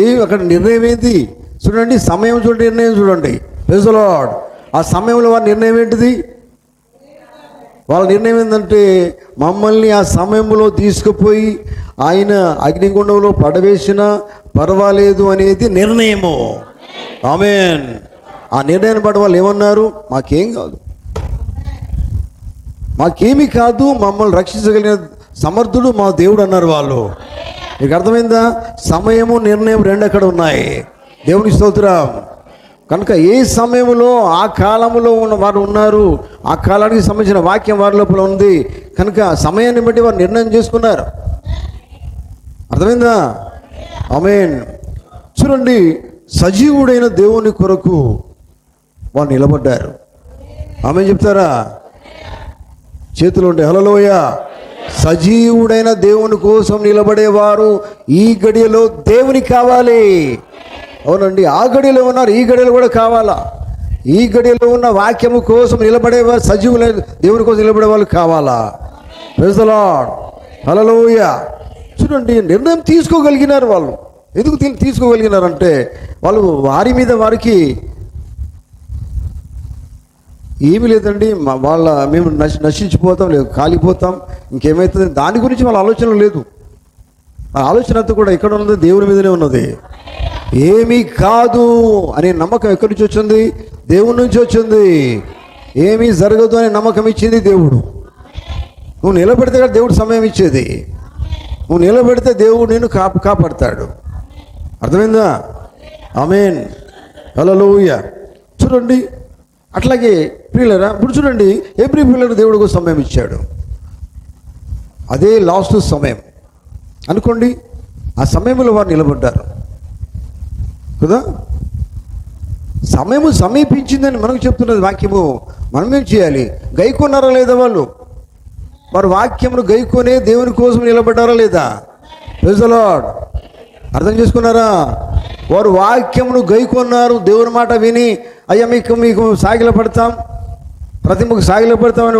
ఏ అక్కడ నిర్ణయం ఏంటి? చూడండి సమయం చూడండి నిర్ణయం చూడండి. లార్డ్ ఆ సమయంలో వారి నిర్ణయం ఏంటిది? వాళ్ళ నిర్ణయం ఏంటంటే మమ్మల్ని ఆ సమయంలో తీసుకుపోయి ఆయన అగ్నిగుండంలో పడవేసిన పర్వాలేదు అనేది నిర్ణయము. ఆమెన్ ఆ నిర్ణయాన్ని బట్టి వాళ్ళు ఏమన్నారు? మాకేం కాదు. మాకేమీ కాదు మమ్మల్ని రక్షించగలిగిన సమర్థుడు మా దేవుడు అన్నారు వాళ్ళు. మీకు అర్థమైందా? సమయము నిర్ణయం రెండు అక్కడ ఉన్నాయి. దేవుని స్తోత్రం. కనుక ఏ సమయంలో ఆ కాలంలో ఉన్న వారు ఉన్నారు? ఆ కాలానికి సంబంధించిన వాక్యం వారి లోపల ఉంది. కనుక సమయాన్ని బట్టి వారు నిర్ణయం చేసుకున్నారు. అర్థమైందా? అమేన్ చూడండి సజీవుడైన దేవుని కొరకు వారు నిలబడ్డారు. ఆమె చెప్తారా? చేతులు ఉండే హలలోయ సజీవుడైన దేవుని కోసం నిలబడేవారు ఈ గడియలో దేవుని కావాలి. అవునండి ఆ గడియలో ఉన్నారు ఈ గడియలో కూడా కావాలా? ఈ గడియలో ఉన్న వాక్యము కోసం నిలబడేవారు సజీవుల దేవుని కోసం నిలబడే వాళ్ళు కావాలా? ప్రజలాడ్ హలలోయ చూడండి నిర్ణయం తీసుకోగలిగినారు వాళ్ళు. ఎందుకు తీసుకోగలిగినారంటే వాళ్ళు వారి మీద వారికి ఏమీ లేదండి. మా- వాళ్ళ మేము నశ నశించిపోతాం లేదు కాలిపోతాం ఇంకేమవుతుంది దాని గురించి వాళ్ళ ఆలోచన లేదు. ఆ ఆలోచన అంతా కూడా ఎక్కడ ఉన్నది? దేవుని మీదనే ఉన్నది. ఏమీ కాదు అనే నమ్మకం ఎక్కడి నుంచి వచ్చింది? దేవుడి నుంచి వచ్చింది. ఏమీ జరగదు అనే నమ్మకం ఇచ్చింది దేవుడు. నువ్వు నిలబెడితే కదా దేవుడు సమయం ఇచ్చేది. నువ్వు నిలబెడితే దేవుడు నేను కాపు కాపాడతాడు. అర్థమైందా? ఆమెన్. హల్లెలూయా. చూడండి. అట్లాగే ప్రియులరా ఇప్పుడు చూడండి ఏప్రిల్ పిల్లలకు దేవుడికి ఒక సమయం ఇచ్చాడు. అదే లాస్ట్ సమయం. అనుకోండి ఆ సమయంలో వారు నిలబడ్డారు. కదా? సమయము సమీపించిందని మనకు చెప్తున్నది వాక్యము. మనం ఏం చేయాలి? గైకొన్నారా లేదా వాళ్ళు? వారు వాక్యమును గైకొనే దేవుని కోసం నిలబడ్డారా లేదా? ప్రజలాడ్ అర్థం చేసుకున్నారా? వారు వాక్యమును గైకొన్నారు దేవుని మాట విని అయ్యా మీకు మీకు సాగిల పడతాం ప్రతి ముఖ సాగిల పడతామని